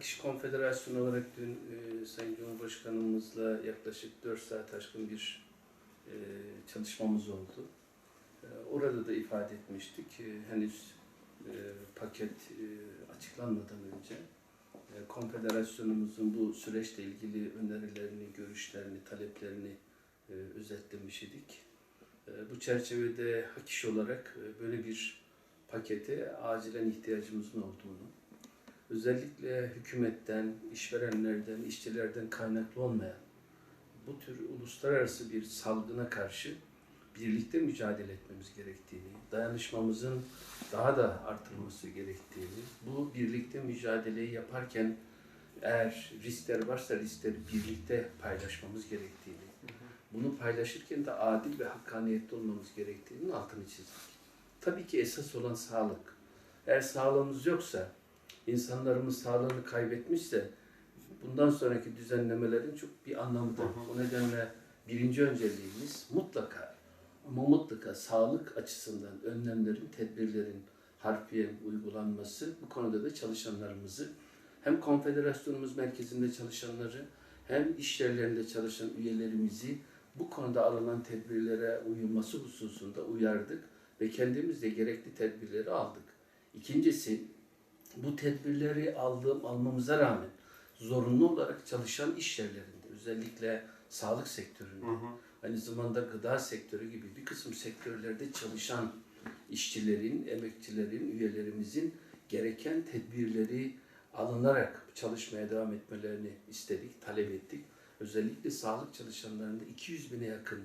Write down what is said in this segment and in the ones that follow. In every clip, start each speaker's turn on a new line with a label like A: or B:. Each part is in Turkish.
A: Hak İş Konfederasyonu olarak dün e, Sayın Cumhurbaşkanımızla yaklaşık 4 saat aşkın bir e, çalışmamız oldu. E, orada da ifade etmiştik. E, henüz e, paket e, açıklanmadan önce e, konfederasyonumuzun bu süreçle ilgili önerilerini, görüşlerini, taleplerini e, özetlemiş idik. E, bu çerçevede Hak İş olarak e, böyle bir pakete acilen ihtiyacımızın olduğunu, özellikle hükümetten, işverenlerden, işçilerden kaynaklı olmayan bu tür uluslararası bir salgına karşı birlikte mücadele etmemiz gerektiğini, dayanışmamızın daha da artırılması gerektiğini, bu birlikte mücadeleyi yaparken eğer riskler varsa riskleri birlikte paylaşmamız gerektiğini, bunu paylaşırken de adil ve hakkaniyetli olmamız gerektiğinin altını çizdik. Tabii ki esas olan sağlık. Eğer sağlığımız yoksa, insanlarımız sağlığını kaybetmişse bundan sonraki düzenlemelerin çok bir anlamı da. O nedenle birinci önceliğimiz mutlaka ama mutlaka sağlık açısından önlemlerin, tedbirlerin harfiyen uygulanması. Bu konuda da çalışanlarımızı hem konfederasyonumuz merkezinde çalışanları hem iş yerlerinde çalışan üyelerimizi bu konuda alınan tedbirlere uyulması hususunda uyardık ve kendimiz de gerekli tedbirleri aldık. İkincisi bu tedbirleri aldığım almamıza rağmen zorunlu olarak çalışan iş yerlerinde özellikle sağlık sektöründe aynı zamanda gıda sektörü gibi bir kısım sektörlerde çalışan işçilerin, emekçilerin, üyelerimizin gereken tedbirleri alınarak çalışmaya devam etmelerini istedik, talep ettik. Özellikle sağlık çalışanlarında 200 bine yakın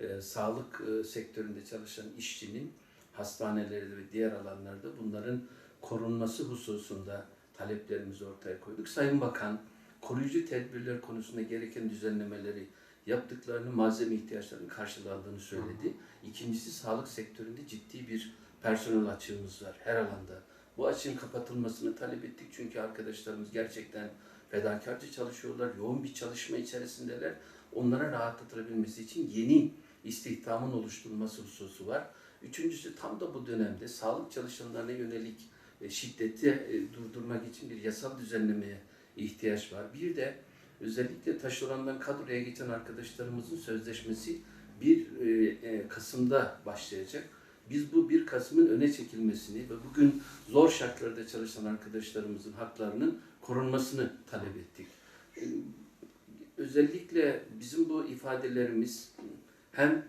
A: e, sağlık e, sektöründe çalışan işçinin hastanelerde ve diğer alanlarda bunların korunması hususunda taleplerimizi ortaya koyduk. Sayın Bakan koruyucu tedbirler konusunda gereken düzenlemeleri yaptıklarını, malzeme ihtiyaçlarının karşılandığını söyledi. İkincisi sağlık sektöründe ciddi bir personel açığımız var her alanda. Bu açığın kapatılmasını talep ettik çünkü arkadaşlarımız gerçekten fedakarca çalışıyorlar, yoğun bir çalışma içerisindeler. Onlara rahatlatılabilmesi için yeni istihdamın oluşturulması hususu var. Üçüncüsü tam da bu dönemde sağlık çalışanlarına yönelik şiddeti e, durdurmak için bir yasal düzenlemeye ihtiyaç var. Bir de özellikle taşerondan kadroya geçen arkadaşlarımızın sözleşmesi 1 e, Kasım'da başlayacak. Biz bu 1 Kasım'ın öne çekilmesini ve bugün zor şartlarda çalışan arkadaşlarımızın haklarının korunmasını talep ettik. E, Özellikle bizim bu ifadelerimiz hem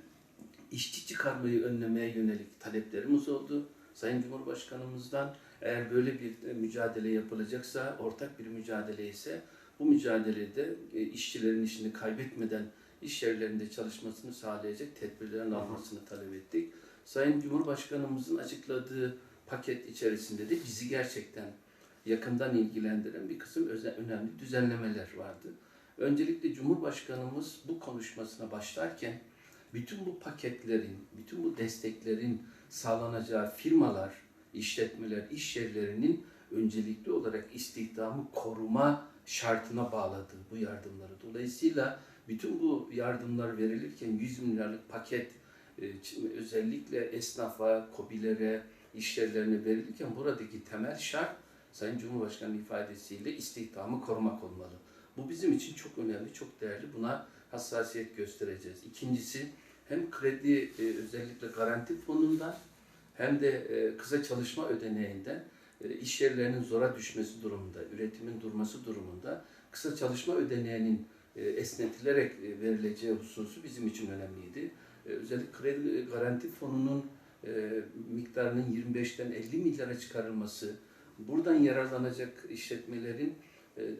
A: işçi çıkarmayı önlemeye yönelik taleplerimiz oldu. Sayın Cumhurbaşkanımızdan eğer böyle bir e, mücadele yapılacaksa, ortak bir mücadele ise bu mücadelede e, işçilerin işini kaybetmeden iş yerlerinde çalışmasını sağlayacak tedbirlerin almasını talep ettik. Sayın Cumhurbaşkanımızın açıkladığı paket içerisinde de bizi gerçekten yakından ilgilendiren bir kısım önemli düzenlemeler vardı. Öncelikle Cumhurbaşkanımız bu konuşmasına başlarken bütün bu paketlerin, bütün bu desteklerin sağlanacağı firmalar, işletmeler, iş yerlerinin öncelikli olarak istihdamı koruma şartına bağladığı bu yardımları. Dolayısıyla bütün bu yardımlar verilirken 100 milyarlık paket e, özellikle esnafa, kobilere, iş yerlerine verilirken buradaki temel şart Sayın Cumhurbaşkanı ifadesiyle istihdamı korumak olmalı. Bu bizim için çok önemli, çok değerli. Buna hassasiyet göstereceğiz. İkincisi hem kredi e, özellikle garanti fonundan hem de e, kısa çalışma ödeneğinden e, iş yerlerinin zora düşmesi durumunda, üretimin durması durumunda kısa çalışma ödeneğinin e, esnetilerek e, verileceği hususu bizim için önemliydi. Özellikle kredi garanti fonunun miktarının 25'ten 50 milyara çıkarılması, buradan yararlanacak işletmelerin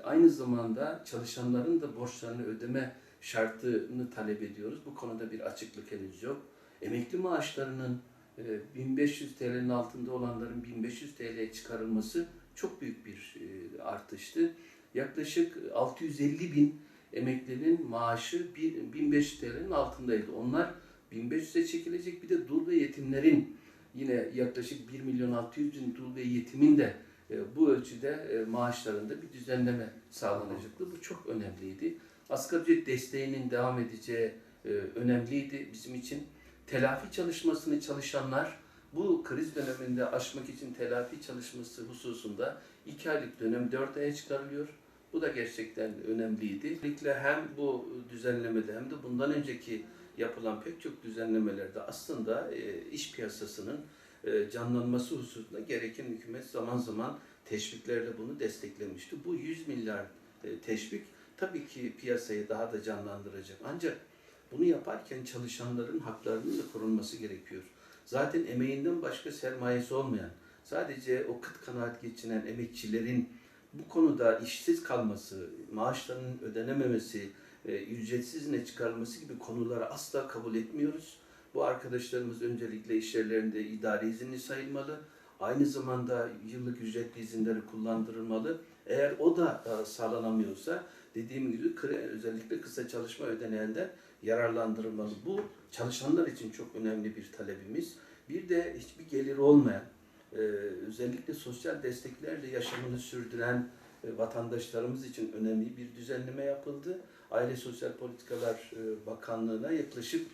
A: aynı zamanda çalışanların da borçlarını ödeme şartını talep ediyoruz. Bu konuda bir açıklık henüz yok. Emekli maaşlarının 1500 TL'nin altında olanların 1500 TL'ye çıkarılması çok büyük bir e, artıştı. Yaklaşık 650 bin emeklinin maaşı bir- 1500 TL'nin altındaydı. Onlar 1500'e çekilecek bir de dul ve yetimlerin yine yaklaşık 1 milyon 600 bin dul ve yetimin de e, bu ölçüde e, maaşlarında bir düzenleme sağlanacaktı. Bu çok önemliydi. Asgari ücret desteğinin devam edeceği e, önemliydi bizim için. Telafi çalışmasını çalışanlar Bu kriz döneminde aşmak için telafi çalışması hususunda 2 aylık dönem 4 aya çıkarılıyor. Bu da gerçekten önemliydi. Özellikle hem bu düzenlemede hem de bundan önceki yapılan pek çok düzenlemelerde aslında e, iş piyasasının e, canlanması hususunda gereken hükümet zaman zaman teşviklerle bunu desteklemişti. Bu 100 milyar e, teşvik tabii ki piyasayı daha da canlandıracak. Ancak bunu yaparken çalışanların haklarının da korunması gerekiyor. Zaten emeğinden başka sermayesi olmayan, sadece o kıt kanaat geçinen emekçilerin bu konuda işsiz kalması, maaşlarının ödenememesi, e, ücretsiz ne çıkarılması gibi konuları asla kabul etmiyoruz. Bu arkadaşlarımız öncelikle iş yerlerinde idari izinli sayılmalı. Aynı zamanda yıllık ücretli izinleri kullandırılmalı. Eğer o da e, sağlanamıyorsa dediğim gibi özellikle kısa çalışma ödeneğinden yararlandırılmalı. Bu çalışanlar için çok önemli bir talebimiz. Bir de hiçbir geliri olmayan, e, özellikle sosyal desteklerle yaşamını sürdüren e, vatandaşlarımız için önemli bir düzenleme yapıldı. Aile Sosyal Politikalar e, Bakanlığı'na yaklaşık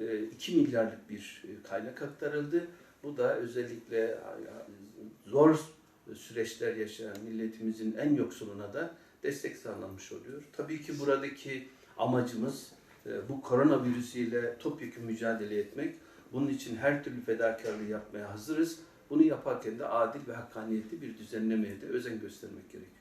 A: e, 2 milyarlık bir kaynak aktarıldı. Bu da özellikle zor süreçler yaşayan milletimizin en yoksuluna da destek sağlanmış oluyor. Tabii ki buradaki amacımız bu koronavirüsüyle topyekun mücadele etmek. Bunun için her türlü fedakarlığı yapmaya hazırız. Bunu yaparken de adil ve hakkaniyetli bir düzenlemeye de özen göstermek gerekiyor.